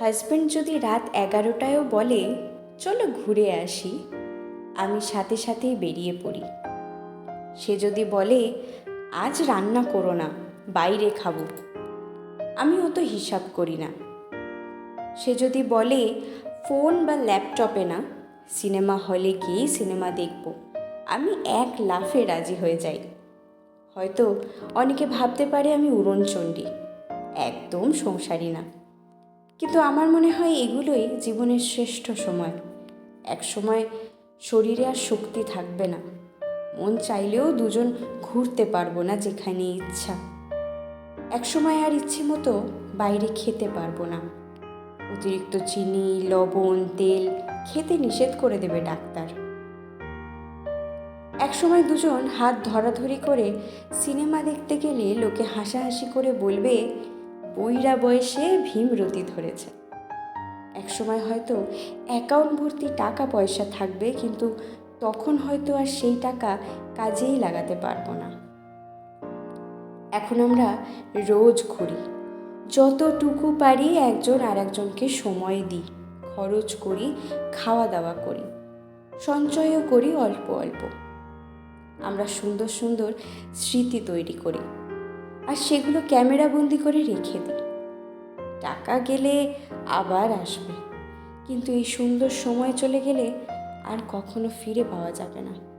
Husband যদি রাত এগারোটায়ও বলে, চলো ঘুরে আসি, আমি সাথে সাথেই বেরিয়ে পড়ি। সে যদি বলে, আজ রান্না করো না, বাইরে খাব, আমি অত হিসাব করি না। সে যদি বলে, ফোন বা ল্যাপটপে না, সিনেমা হলে গিয়েই সিনেমা দেখব, আমি এক লাফে রাজি হয়ে যাই। হয়তো অনেকে ভাবতে পারে আমি উড়নচণ্ডী, একদম সংসারী না। কিন্তু আমার মনে হয় এগুলোই জীবনের শ্রেষ্ঠ সময়। এক সময় শরীরে আর শক্তি থাকবে না। মন চাইলেও দুজন ঘুরতে পারব না যেখানে ইচ্ছা। এক সময় আর ইচ্ছে মতো বাইরে খেতে পারব না। অতিরিক্ত চিনি, লবণ, তেল খেতে নিষেধ করে দেবে ডাক্তার। একসময় দুজন হাত ধরাধরি করে সিনেমা দেখতে গেলে লোকে হাসাহাসি করে বলবে বইরা বয়সে ভীমরতি ধরেছে। একসময় হয়তো অ্যাকাউন্ট ভর্তি টাকা পয়সা থাকবে, কিন্তু তখন হয়তো আর সেই টাকা কাজেই লাগাতে পারব না। এখন আমরা রোজ ঘুরি। যতটুকু পারি একজন আর একজনকে সময় দিই, খরচ করি খাওয়া দাওয়া করি, সঞ্চয়ও করি অল্প অল্প। আমরা সুন্দর সুন্দর স্মৃতি তৈরি করি। আর সেগুলো ক্যামেরা বন্দি করে রেখে দিই টাকা গেলে আবার আসবে। কিন্তু এই সুন্দর সময় চলে গেলে আর কখনো ফিরে পাওয়া যাবে না।